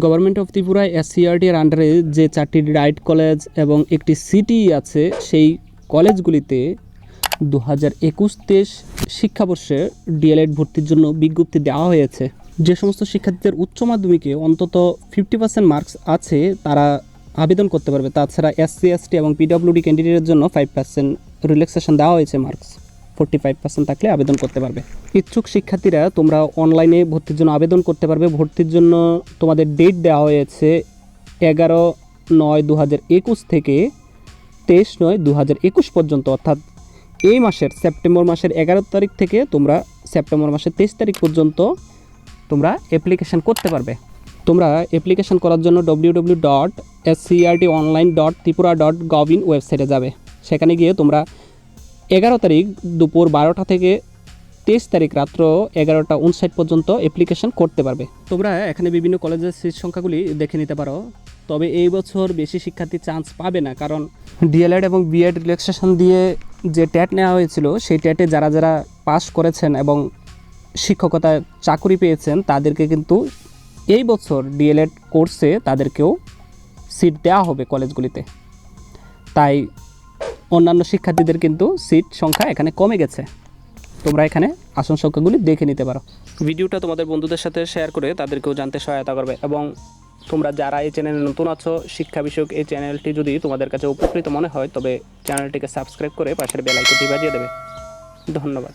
Government of Tripura SCRT এর আন্ডারে যে চারটি রাইট কলেজ এবং একটি সিটি আছে, সেই কলেজগুলিতে দু হাজার একুশ তেইশ শিক্ষাবর্ষে ডিএলএড ভর্তির জন্য বিজ্ঞপ্তি দেওয়া হয়েছে। যে সমস্ত শিক্ষার্থীদের উচ্চ মাধ্যমিকে অন্তত ফিফটি পার্সেন্ট মার্কস আছে, তারা আবেদন করতে পারবে। তাছাড়া এসসি, এসটি এবং পিডব্লিউডি ক্যান্ডিডেটের জন্য ফাইভ পার্সেন্ট রিল্যাক্সেশন দেওয়া হয়েছে মার্কস ফোর্টি ফাইভ পার্সেন্ট থাকলে আবেদন করতে পারবে। ইচ্ছুক শিক্ষার্থীরা তোমরা অনলাইনে ভর্তির জন্য আবেদন করতে পারবে। ভর্তির জন্য তোমাদের ডেট দেওয়া হয়েছে এগারো নয় দু থেকে তেইশ নয় দু পর্যন্ত। অর্থাৎ এই মাসের সেপ্টেম্বর মাসের এগারো তারিখ থেকে তোমরা সেপ্টেম্বর মাসের তেইশ তারিখ পর্যন্ত তোমরা অ্যাপ্লিকেশান করতে পারবে। তোমরা অ্যাপ্লিকেশান করার জন্য W W dot SCERT online dot Tripura dot gov in ওয়েবসাইটে যাবে। সেখানে গিয়ে তোমরা এগারো তারিখ দুপুর বারোটা থেকে তেইশ তারিখ রাত্র এগারোটা উনষাট পর্যন্ত অ্যাপ্লিকেশন করতে পারবে। তোমরা এখানে বিভিন্ন কলেজের সিট সংখ্যাগুলি দেখে নিতে পারো। তবে এই বছর বেশি শিক্ষার্থী চান্স পাবে না, কারণ ডিএলএড এবং বিএড রিল্যাক্সেশন দিয়ে যে ট্যাট নেওয়া হয়েছিল, সেই ট্যাটে যারা যারা পাস করেছেন এবং শিক্ষকতা চাকুরি পেয়েছেন, তাদেরকে কিন্তু এই বছর ডিএলএড কোর্সে তাদেরকেও সিট দেওয়া হবে কলেজগুলিতে। তাই অন্যান্য শিক্ষার্থীদের কিন্তু সিট সংখ্যা এখানে কমে গেছে। তোমরা এখানে আসন সংখ্যাগুলি দেখে নিতে পারো। ভিডিওটা তোমাদের বন্ধুদের সাথে শেয়ার করে তাদেরকেও জানতে সহায়তা করবে এবং তোমরা যারা এই চ্যানেলে নতুন আছো, শিক্ষা বিষয়ক এই চ্যানেলটি যদি তোমাদের কাছে উপকৃত মনে হয়, তবে চ্যানেলটিকে সাবস্ক্রাইব করে পাশের বেলাইকনটি বাজিয়ে দেবে। ধন্যবাদ।